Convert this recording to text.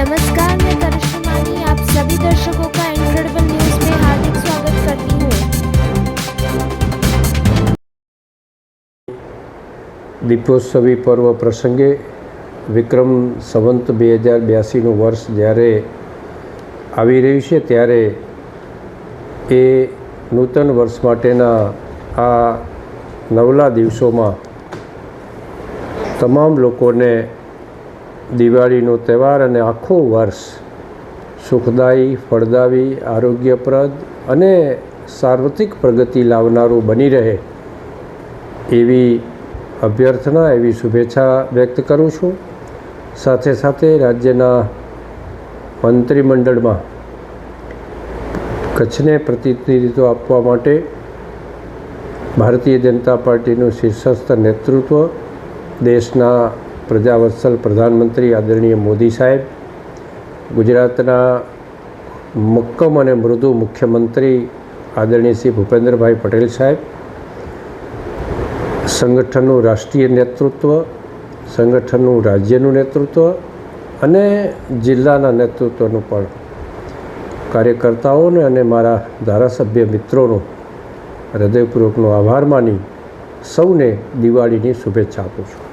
नमस्कार मैं करिश्मा मानी आप सभी दर्शकों का इनक्रेडिबल न्यूज में हार्दिक स्वागत करती हूँ દીપોત્સવી પર્વ પ્રસંગે વિક્રમ સંવંત બે હજાર બ્યાસીનું વર્ષ જ્યારે આવી રહ્યું છે ત્યારે એ નૂતન વર્ષ માટેના આ નવલા દિવસોમાં તમામ લોકોને દિવાળીનો તહેવાર અને આખું વર્ષ સુખદાયી, ફળદાયી, આરોગ્યપ્રદ અને સાર્વત્રિક પ્રગતિ લાવનારું બની રહે એવી અભ્યર્થના, એવી શુભેચ્છા વ્યક્ત કરું છું. સાથે સાથે રાજ્યના મંત્રીમંડળમાં કચ્છને પ્રતિનિધિત્વ આપવા માટે ભારતીય જનતા પાર્ટીનું શીર્ષસ્થ નેતૃત્વ, દેશના પ્રજાવત્સલ પ્રધાનમંત્રી આદરણીય મોદી સાહેબ, ગુજરાતના મક્કમ અને મૃદુ મુખ્યમંત્રી આદરણીય શ્રી ભૂપેન્દ્રભાઈ પટેલ સાહેબ, સંગઠનનું રાષ્ટ્રીય નેતૃત્વ, સંગઠનનું રાજ્યનું નેતૃત્વ અને જિલ્લાના નેતૃત્વનું પણ કાર્યકર્તાઓને અને મારા ધારાસભ્ય મિત્રોનો હૃદયપૂર્વકનો આભાર માની સૌને દિવાળીની શુભેચ્છા આપું છું.